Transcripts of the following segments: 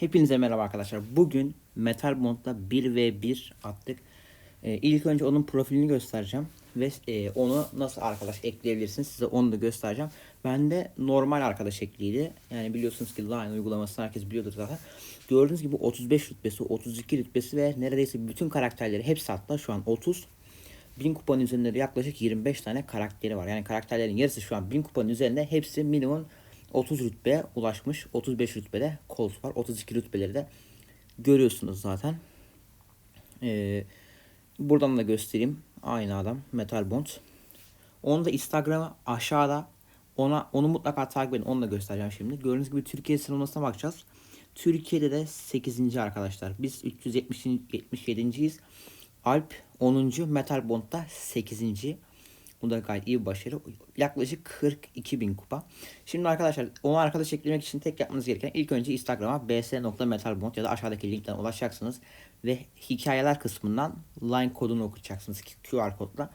Hepinize merhaba arkadaşlar. Bugün Metal Bond'da 1v1 attık. Ee, ilk önce onun profilini göstereceğim. Ve e, onu nasıl arkadaş ekleyebilirsiniz size onu da göstereceğim. Bende normal arkadaş ekliydi. Yani biliyorsunuz ki Line uygulamasını herkes biliyordur zaten. Gördüğünüz gibi 35 rütbesi, 32 rütbesi ve neredeyse bütün karakterleri hepsi hatta şu an 30. 1000 kupanın üzerinde de yaklaşık 25 tane karakteri var. Yani karakterlerin yarısı şu an 1000 kupanın üzerinde hepsi minimum 30 rütbeye ulaşmış. 35 rütbede Colt var. 32 rütbeleri de görüyorsunuz zaten. Ee, buradan da göstereyim. Aynı adam Metal Bond. Onu da Instagram'a aşağıda ona onu mutlaka takip edin. Onu da göstereceğim şimdi. Gördüğünüz gibi Türkiye sıralamasına bakacağız. Türkiye'de de 8. arkadaşlar. Biz 377.yiz. Alp 10. Metal Bond'da 8. Bu da gayet iyi bir başarı. Yaklaşık 42 bin kupa. Şimdi arkadaşlar onu arkadaş eklemek için tek yapmanız gereken ilk önce Instagram'a bs.metalbond ya da aşağıdaki linkten ulaşacaksınız. Ve hikayeler kısmından line kodunu okutacaksınız QR kodla.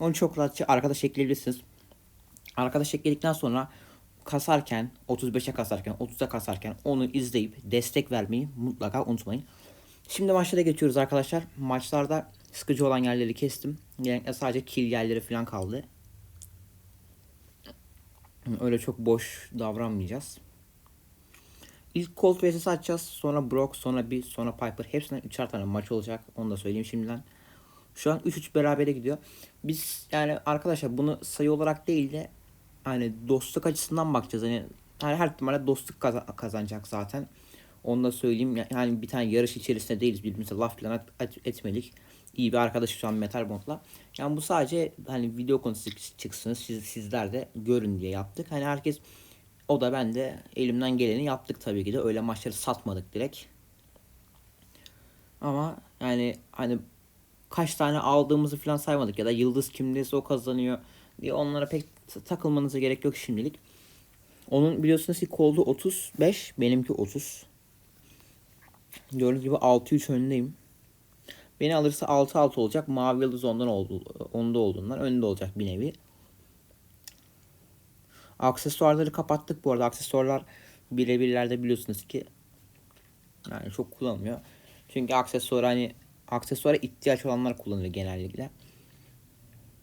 Onu çok rahatça arkadaş ekleyebilirsiniz. Arkadaş ekledikten sonra kasarken 35'e kasarken 30'a kasarken onu izleyip destek vermeyi mutlaka unutmayın. Şimdi maçlara geçiyoruz arkadaşlar. Maçlarda sıkıcı olan yerleri kestim. Genellikle sadece kill yerleri falan kaldı. Öyle çok boş davranmayacağız. İlk Colt vs açacağız. Sonra Brock, sonra bir, sonra Piper. Hepsinden üçer tane maç olacak. Onu da söyleyeyim şimdiden. Şu an 3-3 berabere gidiyor. Biz yani arkadaşlar bunu sayı olarak değil de hani dostluk açısından bakacağız. Hani her, her ihtimalle dostluk kaza- kazanacak zaten. Onu da söyleyeyim. Yani bir tane yarış içerisinde değiliz. Birbirimize laf falan et- et- etmedik. İyi bir arkadaş şu an Metal. Yani bu sadece hani video konusu çıksın. Siz, sizler de görün diye yaptık. Hani herkes o da ben de elimden geleni yaptık tabii ki de. Öyle maçları satmadık direkt. Ama yani hani kaç tane aldığımızı falan saymadık ya da yıldız kimdeyse o kazanıyor diye onlara pek takılmanıza gerek yok şimdilik. Onun biliyorsunuz ki koldu 35, benimki 30. Gördüğünüz gibi 6-3 önündeyim. Beni alırsa 6-6 olacak. Mavi yıldız ondan oldu, onda olduğundan önde olacak bir nevi. Aksesuarları kapattık bu arada. Aksesuarlar birebirlerde biliyorsunuz ki yani çok kullanılmıyor. Çünkü aksesuar hani aksesuara ihtiyaç olanlar kullanır genellikle.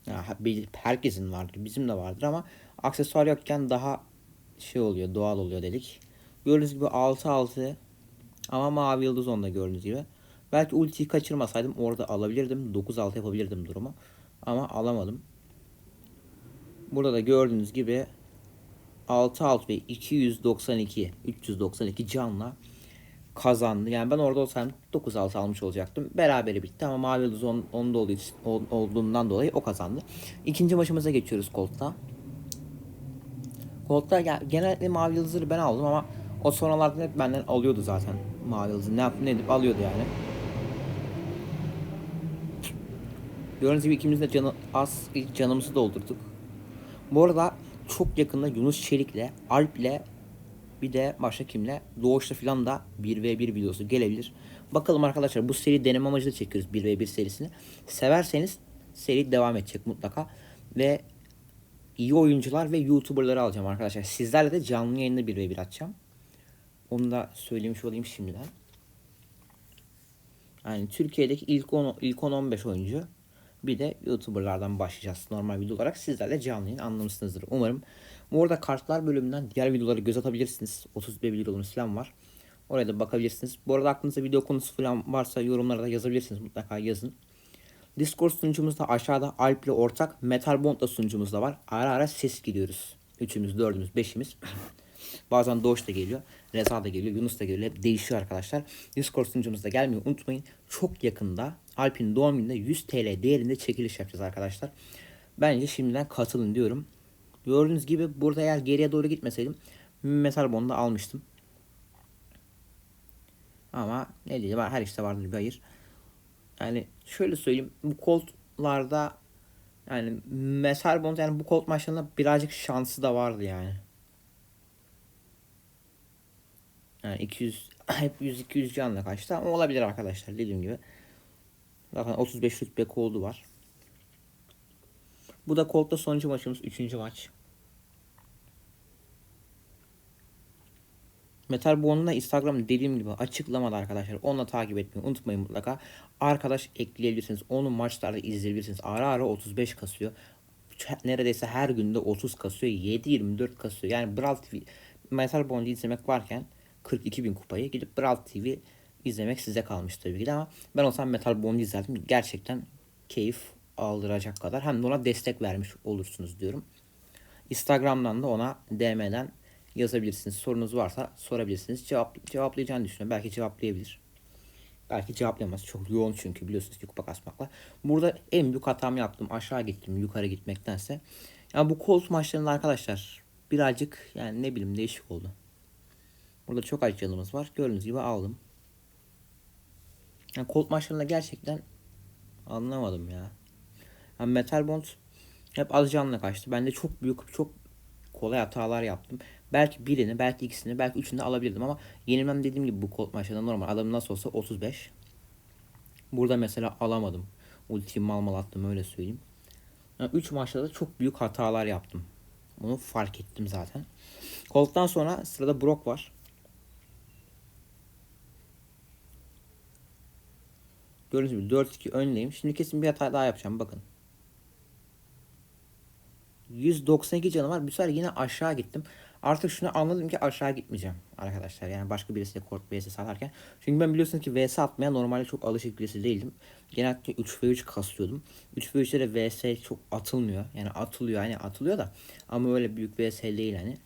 Ya, bir- herkesin vardır. Bizim de vardır ama aksesuar yokken daha şey oluyor, doğal oluyor dedik. Gördüğünüz gibi 6-6 ama mavi yıldız onda gördüğünüz gibi. Belki ultiyi kaçırmasaydım orada alabilirdim. 9-6 yapabilirdim durumu. Ama alamadım. Burada da gördüğünüz gibi 6-6 ve 292 392 canla kazandı. Yani ben orada olsam 9-6 almış olacaktım. Berabere bitti ama Mavi Yıldız on, onda olduğu için- ol- olduğundan dolayı o kazandı. İkinci maçımıza geçiyoruz Colt'ta. Colt'ta ge- genellikle Mavi Yıldız'ları ben aldım ama o sonralardan hep benden alıyordu zaten Mavi Yıldız'ı. Ne yapıp ne edip alıyordu yani. Gördüğünüz gibi ikimiz de canı, az canımızı doldurduk. Bu arada çok yakında Yunus Çelik'le, Alp'le bir de başka kimle? Doğuş'ta falan da 1v1 videosu gelebilir. Bakalım arkadaşlar bu seri deneme amacıyla çekiyoruz 1v1 serisini. Severseniz seri devam edecek mutlaka. Ve iyi oyuncular ve YouTuber'ları alacağım arkadaşlar. Sizlerle de canlı yayında 1v1 atacağım. Onu da söylemiş olayım şimdiden. Yani Türkiye'deki ilk 10 ilk 10-15 oyuncu bir de YouTuber'lardan başlayacağız normal video olarak. Sizler de canlı yayın anlamışsınızdır umarım. Bu arada kartlar bölümünden diğer videoları göz atabilirsiniz. 31 videomuz falan var. Oraya da bakabilirsiniz. Bu arada aklınızda video konusu falan varsa yorumlara da yazabilirsiniz. Mutlaka yazın. Discord sunucumuz da aşağıda Alp ile ortak. Metal Bond'da sunucumuz da var. Ara ara ses gidiyoruz. Üçümüz, dördümüz, beşimiz. Bazen Doğuş da geliyor. Reza da geliyor. Yunus da geliyor. Hep değişiyor arkadaşlar. Discord sunucumuzda gelmeyi unutmayın. Çok yakında Alp'in doğum gününde 100 TL değerinde çekiliş yapacağız arkadaşlar. Bence şimdiden katılın diyorum. Gördüğünüz gibi burada eğer geriye doğru gitmeseydim Metal Bond'u almıştım. Ama ne diyeyim her işte vardır bir hayır. Yani şöyle söyleyeyim bu koltlarda yani Metal Bond yani bu kolt maçlarında birazcık şansı da vardı yani. Yani 200 hep 100 200 canla kaçtı ama olabilir arkadaşlar dediğim gibi. Zaten 35 rütbe koldu var. Bu da Colt'ta sonuncu maçımız. Üçüncü maç. Metal Bond'un Instagram dediğim gibi açıklamada arkadaşlar. Onunla takip etmeyi unutmayın mutlaka. Arkadaş ekleyebilirsiniz. Onu maçlarda izleyebilirsiniz. Ara ara 35 kasıyor. Neredeyse her günde 30 kasıyor. 7-24 kasıyor. Yani Brawl TV Metal Bond'u izlemek varken 42 bin kupayı gidip Brawl TV izlemek size kalmış tabii ki de ama ben olsam Metal Bond'u izlerdim. Gerçekten keyif aldıracak kadar. Hem de ona destek vermiş olursunuz diyorum. Instagram'dan da ona DM'den yazabilirsiniz. Sorunuz varsa sorabilirsiniz. Cevap, cevaplayacağını düşünüyorum. Belki cevaplayabilir. Belki cevaplayamaz. Çok yoğun çünkü biliyorsunuz ki kupa kasmakla. Burada en büyük hatamı yaptım. Aşağı gittim yukarı gitmektense. Ya bu Colt maçlarında arkadaşlar birazcık yani ne bileyim değişik oldu. Burada çok az canımız var. Gördüğünüz gibi aldım. Yani Colt maçlarında gerçekten anlamadım ya. Yani Metal Bond hep az canla kaçtı. Ben de çok büyük, çok kolay hatalar yaptım. Belki birini, belki ikisini, belki üçünü de alabilirdim ama yenilmem dediğim gibi bu Colt maçlarında normal. Adam nasıl olsa 35. Burada mesela alamadım. Ultiyi mal mal attım öyle söyleyeyim. 3 maçta da çok büyük hatalar yaptım. Bunu fark ettim zaten. Colt'tan sonra sırada Brock var. Gördüğünüz gibi 4-2 önleyim. Şimdi kesin bir hata daha yapacağım bakın. 192 canı var. Bu sefer yine aşağı gittim. Artık şunu anladım ki aşağı gitmeyeceğim arkadaşlar. Yani başka birisiyle kort vs satarken. Çünkü ben biliyorsunuz ki vs atmaya normalde çok alışık birisi değildim. Genellikle 3 v 3 kasıyordum. 3 v 3'te de vs çok atılmıyor. Yani atılıyor hani atılıyor da. Ama öyle büyük vs değil hani.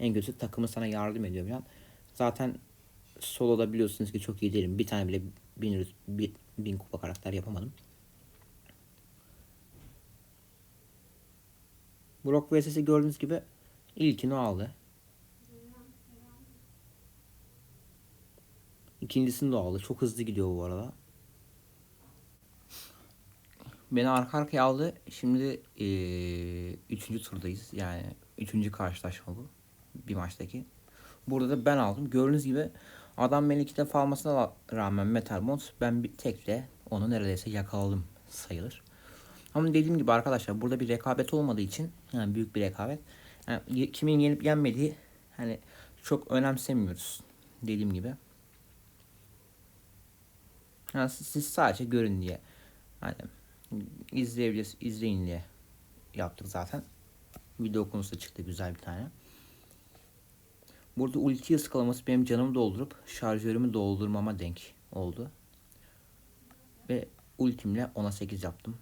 En kötü takımı sana yardım ediyor falan. Zaten soloda biliyorsunuz ki çok iyi değilim. Bir tane bile bin, bin, bin kupa karakter yapamadım. Brock vs'si gördüğünüz gibi ilkini aldı. İkincisini de aldı. Çok hızlı gidiyor bu arada. Beni arka arkaya aldı. Şimdi ee, üçüncü turdayız. Yani üçüncü karşılaşma bu. Bir maçtaki. Burada da ben aldım. Gördüğünüz gibi adam beni iki defa almasına rağmen Metal Bond ben bir tekle onu neredeyse yakaladım sayılır. Ama dediğim gibi arkadaşlar burada bir rekabet olmadığı için yani büyük bir rekabet. Yani kimin yenip yenmediği hani çok önemsemiyoruz dediğim gibi. Yani siz sadece görün diye hani izleyebiliriz izleyin diye yaptık zaten. Video konusu da çıktı güzel bir tane. Burada ulti ıskalaması benim canımı doldurup şarjörümü doldurmama denk oldu. Ve ultimle 10'a 8 yaptım.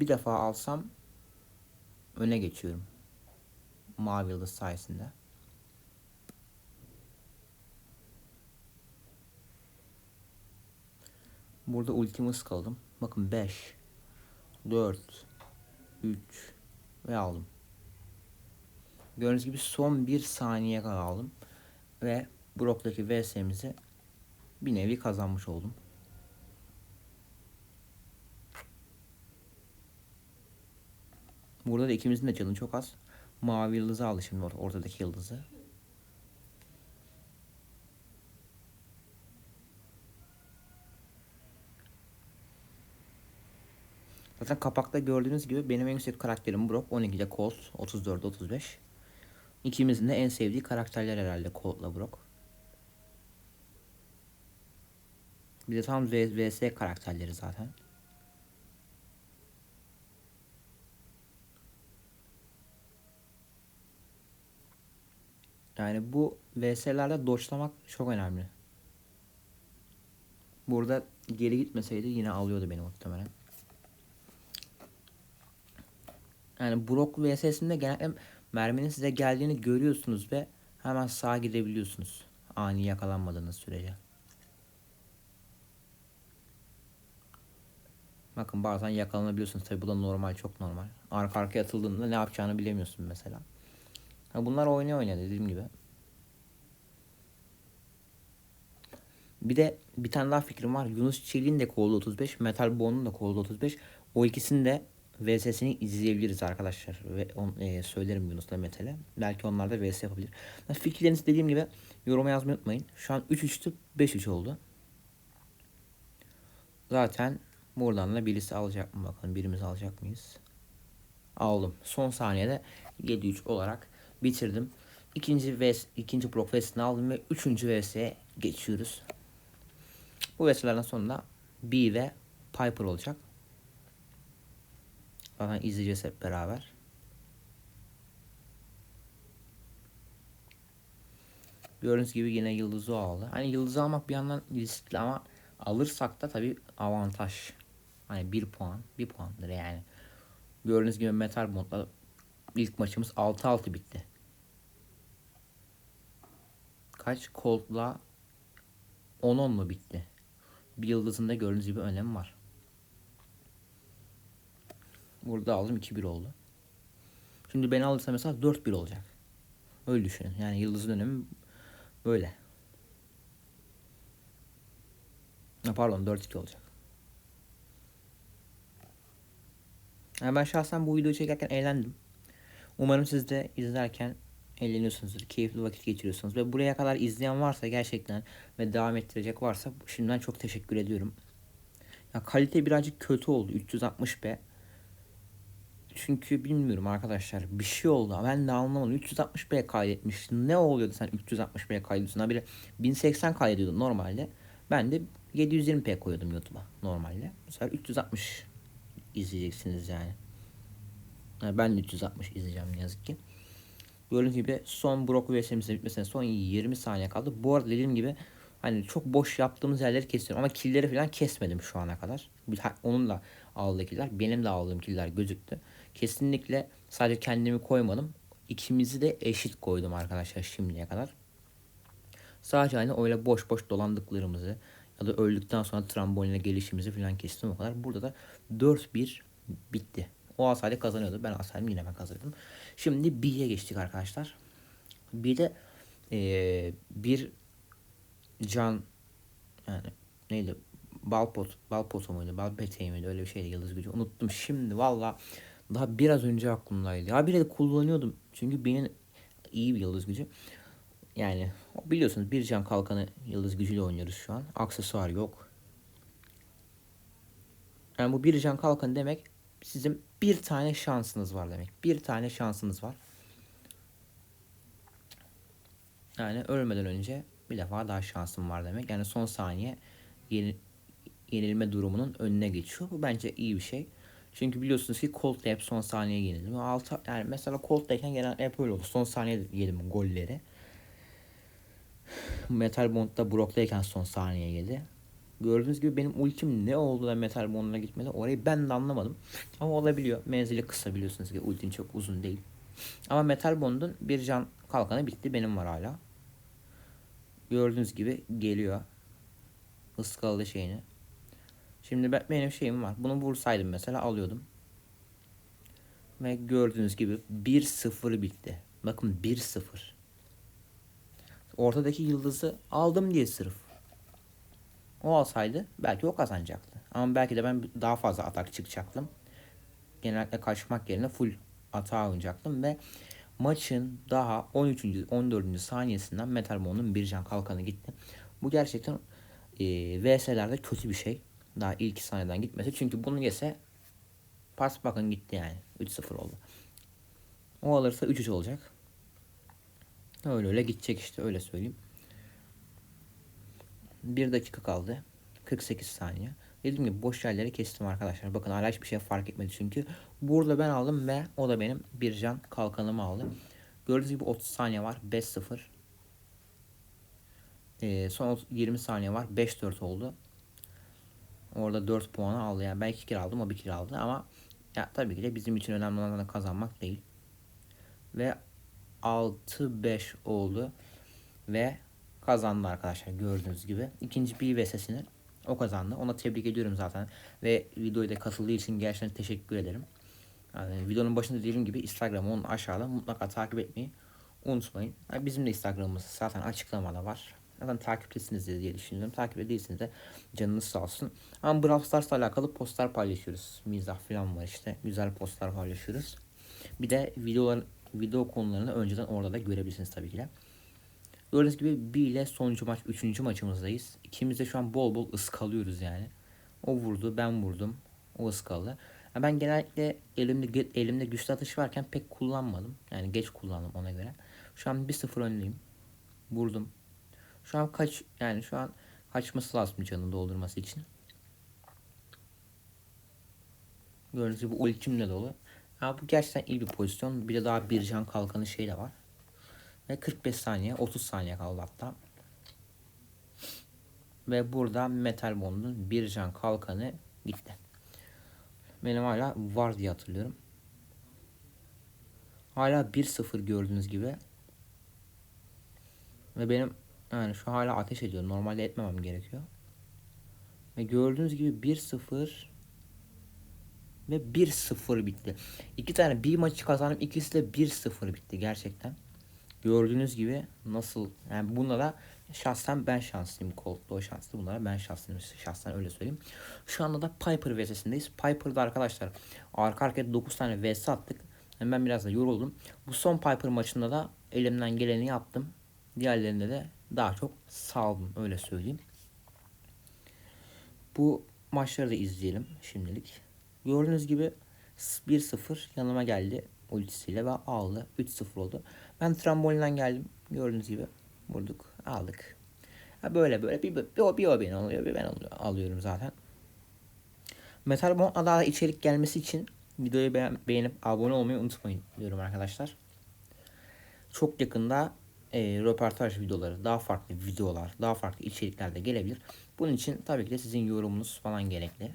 bir defa alsam öne geçiyorum. Mavi yıldız sayesinde. Burada ultimi ıskaladım. Bakın 5 4 3 ve aldım. Gördüğünüz gibi son bir saniye kadar aldım. Ve Brock'taki VS'mizi bir nevi kazanmış oldum. Burada da ikimizin de canı çok az. Mavi yıldızı aldı şimdi or ortadaki yıldızı. Zaten kapakta gördüğünüz gibi benim en yüksek karakterim Brock. 12'de Colt. 34 35. İkimizin de en sevdiği karakterler herhalde Colt'la Brock. Bir de tam VS karakterleri zaten. Yani bu VS'lerde doçlamak çok önemli. Burada geri gitmeseydi yine alıyordu beni muhtemelen. Yani Brock VS'sinde genelde merminin size geldiğini görüyorsunuz ve hemen sağa gidebiliyorsunuz. Ani yakalanmadığınız sürece. Bakın bazen yakalanabiliyorsunuz. Tabi bu da normal, çok normal. Arka arkaya atıldığında ne yapacağını bilemiyorsun mesela. Bunlar oynuyor oynuyor dediğim gibi. Bir de bir tane daha fikrim var. Yunus Çelik'in de kolda 35, Metal Bond'un da kolda 35. O ikisini de VS'sini izleyebiliriz arkadaşlar. Ve on, e, söylerim Yunus'la Metal'e. Belki onlar da VS yapabilir. Fikirlerinizi dediğim gibi yoruma yazmayı unutmayın. Şu an 3-3'tü 5-3 oldu. Zaten buradan da birisi alacak mı bakalım. Birimiz alacak mıyız? aldım. Son saniyede 7-3 olarak bitirdim. İkinci vs ikinci blok vs'ini aldım ve üçüncü vs'ye geçiyoruz. Bu vs'lerden sonra B ve Piper olacak. Zaten izleyeceğiz hep beraber. Gördüğünüz gibi yine yıldızı aldı. Hani yıldızı almak bir yandan riskli ama alırsak da tabi avantaj. Hani bir puan, bir puandır yani. Gördüğünüz gibi Metal Bond'la ilk maçımız 6-6 bitti. Kaç? Colt'la 10-10 mu bitti? Bir yıldızında gördüğünüz gibi önemi var. Burada aldım 2-1 oldu. Şimdi beni alırsa mesela 4-1 olacak. Öyle düşünün. Yani yıldızın önemi böyle. Ha, pardon 4-2 olacak. Yani ben şahsen bu videoyu çekerken eğlendim. Umarım siz de izlerken eğleniyorsunuzdur. Keyifli vakit geçiriyorsunuz. Ve buraya kadar izleyen varsa gerçekten ve devam ettirecek varsa şimdiden çok teşekkür ediyorum. Ya kalite birazcık kötü oldu 360p. Çünkü bilmiyorum arkadaşlar bir şey oldu. Ben de anlamadım. 360p kaydetmiş. Ne oluyordu sen 360p kaydediyorsun? Ha biri 1080 kaydediyordu normalde. Ben de 720p koyuyordum YouTube'a normalde. Bu sefer 360 izleyeceksiniz yani. yani ben de 360 izleyeceğim ne yazık ki. Gördüğünüz gibi son Brock VS'imizin bitmesine son 20 saniye kaldı. Bu arada dediğim gibi hani çok boş yaptığımız yerleri kesiyorum ama killleri falan kesmedim şu ana kadar. Onun da aldığı killer benim de aldığım killer gözüktü. Kesinlikle sadece kendimi koymadım. İkimizi de eşit koydum arkadaşlar şimdiye kadar. Sadece hani öyle boş boş dolandıklarımızı ya da öldükten sonra tramboline gelişimizi falan kestim o kadar. Burada da 4-1 bitti. O alsaydı kazanıyordu. Ben alsaydım yine ben kazanırdım. Şimdi B'ye geçtik arkadaşlar. B'de ee, bir can yani neydi? Balpot, Balpot muydu? Balpete miydi? Öyle bir şeydi yıldız gücü. Unuttum şimdi valla. Daha biraz önce aklımdaydı. Ya bir de kullanıyordum. Çünkü benim iyi bir yıldız gücü. Yani biliyorsunuz bir can kalkanı yıldız gücüyle oynuyoruz şu an. Aksesuar yok. Yani bu bir can kalkanı demek sizin bir tane şansınız var demek. Bir tane şansınız var. Yani ölmeden önce bir defa daha şansım var demek. Yani son saniye yeni, yenilme durumunun önüne geçiyor. Bu bence iyi bir şey. Çünkü biliyorsunuz ki Colt'ta hep son saniye yenildim. Altı, yani mesela Colt'tayken gelen hep öyle oldu. Son saniye yedim golleri. Metal Bond'da Brock'tayken son saniye yedi. Gördüğünüz gibi benim ultim ne oldu da Metal Bond'a gitmedi orayı ben de anlamadım. Ama olabiliyor. Menzili kısa biliyorsunuz ki ultim çok uzun değil. Ama Metal Bond'un bir can kalkanı bitti. Benim var hala. Gördüğünüz gibi geliyor. Iskaladı şeyini. Şimdi ben, benim şeyim var. Bunu vursaydım mesela alıyordum. Ve gördüğünüz gibi 1-0 bitti. Bakın 1-0. Ortadaki yıldızı aldım diye sırf. O alsaydı belki o kazanacaktı. Ama belki de ben daha fazla atak çıkacaktım. Genellikle kaçmak yerine full atağa oynayacaktım ve maçın daha 13. 14. saniyesinden Metal Bond'un bir can kalkanı gitti. Bu gerçekten e, VS'lerde kötü bir şey. Daha ilk saniyeden gitmesi. Çünkü bunu yese pas bakın gitti yani. 3-0 oldu. O alırsa 3-3 olacak. Öyle öyle gidecek işte öyle söyleyeyim. Bir dakika kaldı. 48 saniye. Dediğim gibi boş yerleri kestim arkadaşlar. Bakın hala hiçbir şey fark etmedi çünkü. Burada ben aldım ve o da benim bir can kalkanımı aldı. Gördüğünüz gibi 30 saniye var. 5-0. Ee, son 20 saniye var. 5-4 oldu. Orada 4 puanı aldı. Yani ben 2 kere aldım o 1 kere aldı ama ya tabii ki de bizim için önemli olan kazanmak değil. Ve 6-5 oldu. Ve kazandı arkadaşlar gördüğünüz gibi. İkinci bir VS'sini o kazandı. Ona tebrik ediyorum zaten. Ve videoya da katıldığı için gerçekten teşekkür ederim. Yani videonun başında dediğim gibi Instagram'ı onun aşağıda mutlaka takip etmeyi unutmayın. Bizim de Instagram'ımız zaten açıklamada var. Zaten takiptesiniz diye düşünüyorum. Takip ediyorsanız de canınız sağ olsun. Ama Brawl Stars'la alakalı postlar paylaşıyoruz. Mizah falan var işte. Güzel postlar paylaşıyoruz. Bir de videolar, video konularını önceden orada da görebilirsiniz tabii ki de. Gördüğünüz gibi bir ile sonuncu maç, üçüncü maçımızdayız. İkimiz de şu an bol bol ıskalıyoruz yani. O vurdu, ben vurdum. O ıskaladı. Ya ben genellikle elimde elimde güçlü atış varken pek kullanmadım. Yani geç kullandım ona göre. Şu an 1-0 önleyim. Vurdum. Şu an kaç yani şu an kaçması lazım canını doldurması için. Gördüğünüz gibi ultimle dolu. Ya bu gerçekten iyi bir pozisyon. Bir de daha bir can kalkanı şey de var. Ve 45 saniye 30 saniye kaldı hatta. Ve burada Metal Bond'un bir can kalkanı gitti. Benim hala var diye hatırlıyorum. Hala 1-0 gördüğünüz gibi. Ve benim yani şu hala ateş ediyor. Normalde etmemem gerekiyor. Ve gördüğünüz gibi 1-0 ve 1-0 bitti. İki tane bir maçı kazandım. İkisi de 1-0 bitti gerçekten. Gördüğünüz gibi nasıl yani bunda da şahsen ben şanslıyım. Cold'da o şanslı. Bunlara ben şanslıyım. Şahsen öyle söyleyeyim. Şu anda da Piper vs'sindeyiz. Piper'da arkadaşlar arka arkaya 9 tane vs attık. Yani ben biraz da yoruldum. Bu son Piper maçında da elimden geleni yaptım. Diğerlerinde de daha çok saldım öyle söyleyeyim. Bu maçları da izleyelim şimdilik. Gördüğünüz gibi 1-0 yanıma geldi ultisiyle ve aldı. 3-0 oldu. Ben trambolinden geldim. Gördüğünüz gibi vurduk. Aldık. Ha böyle böyle bir, bir, o, bir o beni alıyor bir ben alıyor, alıyorum zaten. Metal Bond'la daha içerik gelmesi için videoyu beğen, beğenip abone olmayı unutmayın diyorum arkadaşlar. Çok yakında e, röportaj videoları, daha farklı videolar, daha farklı içerikler de gelebilir. Bunun için tabii ki de sizin yorumunuz falan gerekli.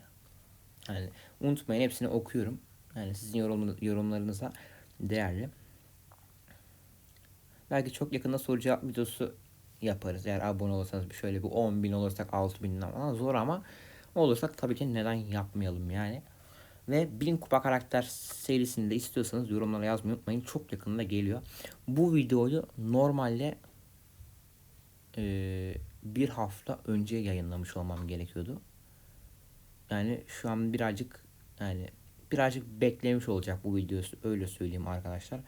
Yani unutmayın hepsini okuyorum. Yani sizin yorum, yorumlarınız da değerli. Belki çok yakında soru cevap videosu yaparız. Eğer abone olursanız şöyle bir 10 bin olursak 6 bin falan zor ama olursak tabii ki neden yapmayalım yani. Ve 1000 kupa karakter serisini de istiyorsanız yorumlara yazmayı unutmayın. Çok yakında geliyor. Bu videoyu normalde e, bir hafta önce yayınlamış olmam gerekiyordu. Yani şu an birazcık yani birazcık beklemiş olacak bu videosu öyle söyleyeyim arkadaşlar.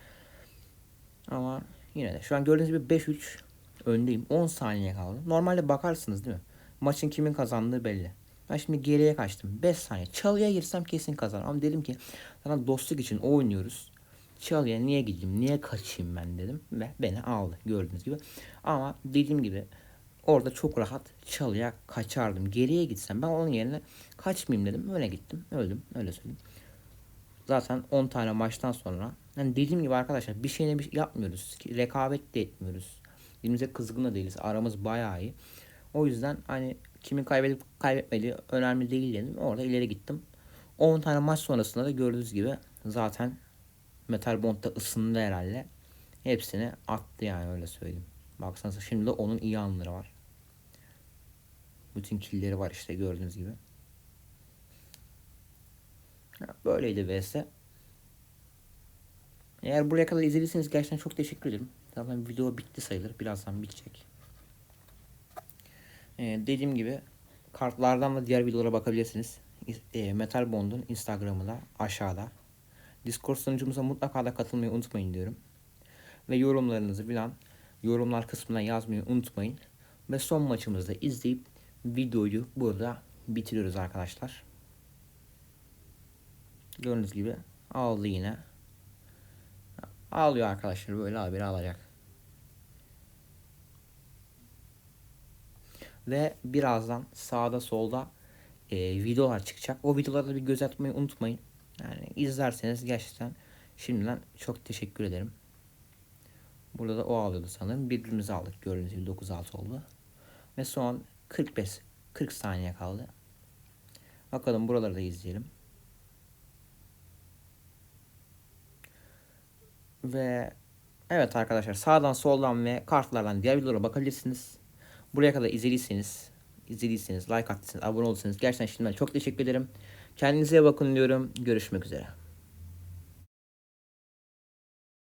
Ama yine de şu an gördüğünüz gibi 5-3 öndeyim. 10 saniye kaldı. Normalde bakarsınız değil mi? Maçın kimin kazandığı belli. Ben şimdi geriye kaçtım. 5 saniye. Çalıya girsem kesin kazanırım. Ama dedim ki zaten dostluk için oynuyoruz. Çalıya niye gideyim? Niye kaçayım ben dedim. Ve beni aldı gördüğünüz gibi. Ama dediğim gibi orada çok rahat çalıya kaçardım. Geriye gitsem ben onun yerine kaçmayayım dedim. Öyle gittim. Öldüm. Öyle söyleyeyim. Zaten 10 tane maçtan sonra yani dediğim gibi arkadaşlar bir şeyle bir şey yapmıyoruz. Rekabet de etmiyoruz. Birbirimize kızgın da değiliz. Aramız bayağı iyi. O yüzden hani kimin kaybedip kaybetmediği önemli değil dedim. Orada ileri gittim. 10 tane maç sonrasında da gördüğünüz gibi zaten Metal Bond'da ısındı herhalde. Hepsini attı yani öyle söyleyeyim. Baksanıza şimdi de onun iyi anları var. Bütün killleri var işte gördüğünüz gibi. Böyleydi vs. Eğer buraya kadar izlediyseniz gerçekten çok teşekkür ederim. Zaten video bitti sayılır. Birazdan bitecek. Ee, dediğim gibi kartlardan da diğer videolara bakabilirsiniz. E, Metal Bond'un Instagram'ı da aşağıda. Discord sunucumuza mutlaka da katılmayı unutmayın diyorum. Ve yorumlarınızı bilen yorumlar kısmına yazmayı unutmayın. Ve son maçımızda izleyip videoyu burada bitiriyoruz arkadaşlar. Gördüğünüz gibi aldı yine. Ağlıyor arkadaşlar böyle haberi alacak. Ve birazdan sağda solda e, videolar çıkacak. O videolarda bir göz atmayı unutmayın. Yani izlerseniz gerçekten şimdiden çok teşekkür ederim. Burada da o alıyordu sanırım. Birbirimizi aldık. Gördüğünüz gibi 9-6 oldu. Ve son 45 40 saniye kaldı. Bakalım buraları da izleyelim. Ve evet arkadaşlar sağdan soldan ve kartlardan diğer videolara bakabilirsiniz. Buraya kadar izlediyseniz, izlediyseniz, like attıysanız, abone olursanız gerçekten şimdiden çok teşekkür ederim. Kendinize bakın diyorum. Görüşmek üzere.